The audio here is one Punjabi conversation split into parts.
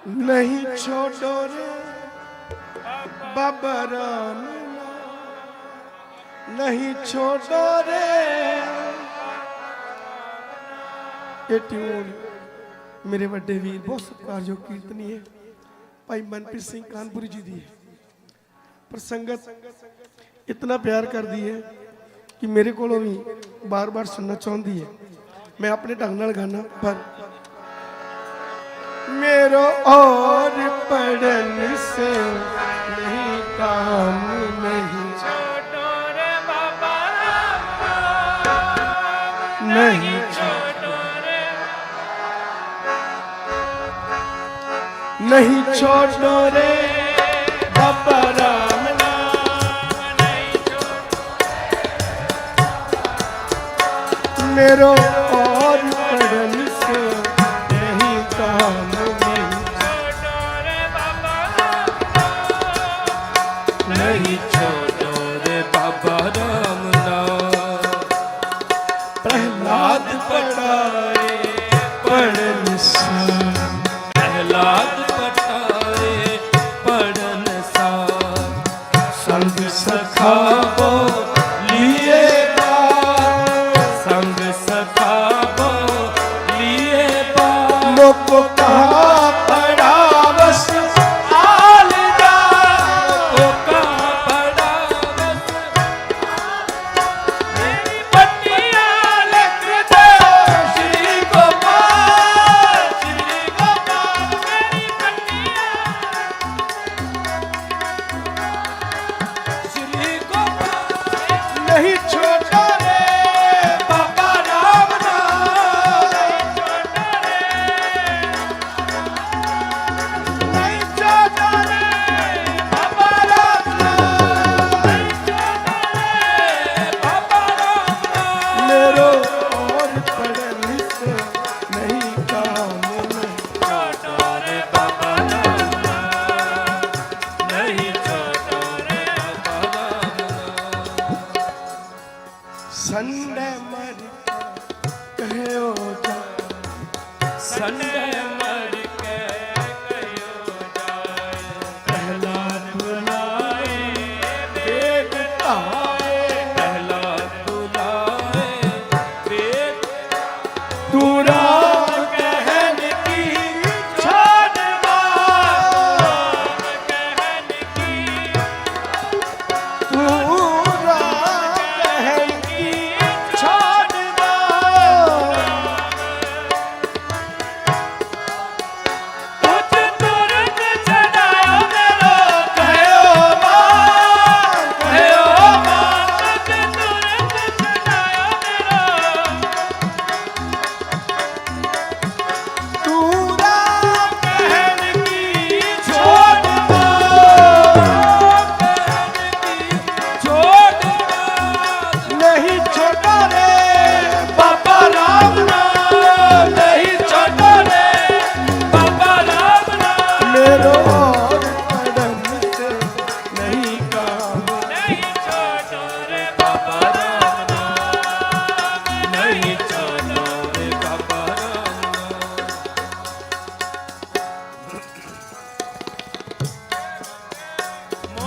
ਨਹੀਂ ਛੋਡੋ ਰੇ, ਬਾਬਾ ਰਾਮ ਨਹੀਂ ਛੋਡੋ ਰੇ। ਇਹ ਟਿਊਨ ਮੇਰੇ ਵੱਡੇ ਵੀਰ, ਬਹੁਤ ਸਤਿਕਾਰਯੋਗ ਕੀਰਤਨੀ ਹੈ। ਭਾਈ ਮਨਪ੍ਰੀਤ ਸਿੰਘ ਕਾਨਪੁਰੀ ਜੀ ਦੀ ਹੈ। ਪਰ ਸੰਗਤ ਇਤਨਾ ਪਿਆਰ ਕਰਦੀ ਹੈ ਕਿ ਮੇਰੇ ਕੋਲੋਂ ਵੀ ਬਾਰ-ਬਾਰ ਸੁਣਨਾ ਚਾਹੁੰਦੀ ਹੈ। ਮੈਂ ਆਪਣੇ ਢੰਗ ਨਾਲ ਗਾਣਾ ਪਰ मेरो और पढ़न से नहीं काम नहीं छोटो रे बाबा नहीं छोटो रे नहीं छोड़ो रे बाबा राम नाम नहीं छोटो मेरो ਮਰ ਕਹਿਓ ਜਾ। ਸੰਡੇ ਮਰ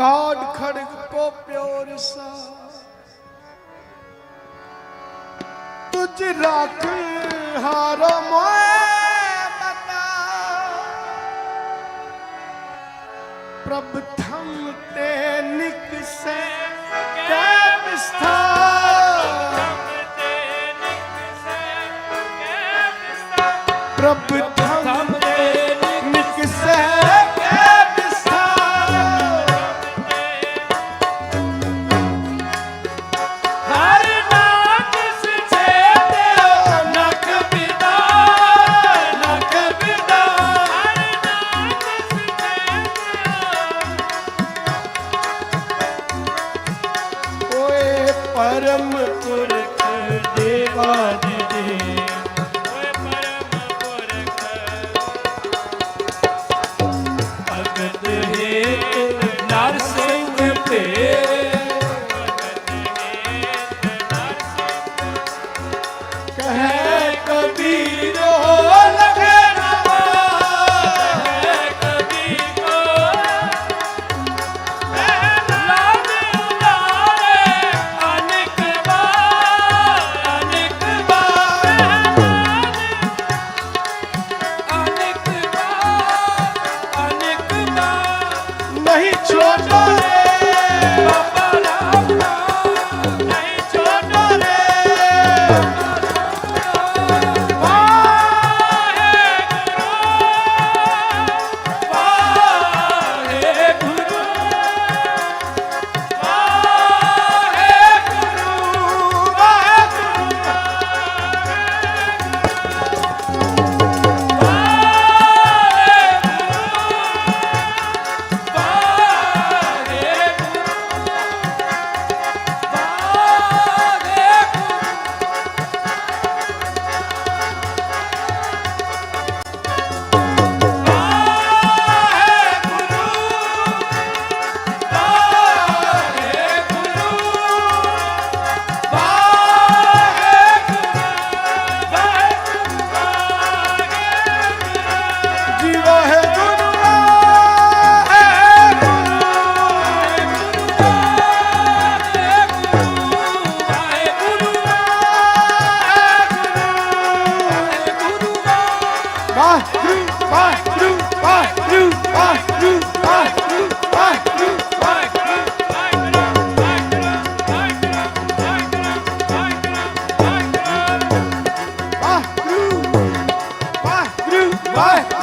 ਕਾਢ ਖੜਗ ਕੋ ਪਿਓ ਰਸਾ ਤੁਝ ਰੱਖ ਹਾਰ ਮੋਏ ਬਤਾ ਪ੍ਰਭ ਥਮ ਤੇ ਨਿਕ ਸੇ ਕੈ ਵਿਸਥਾਰ ਪ੍ਰਭ 拜。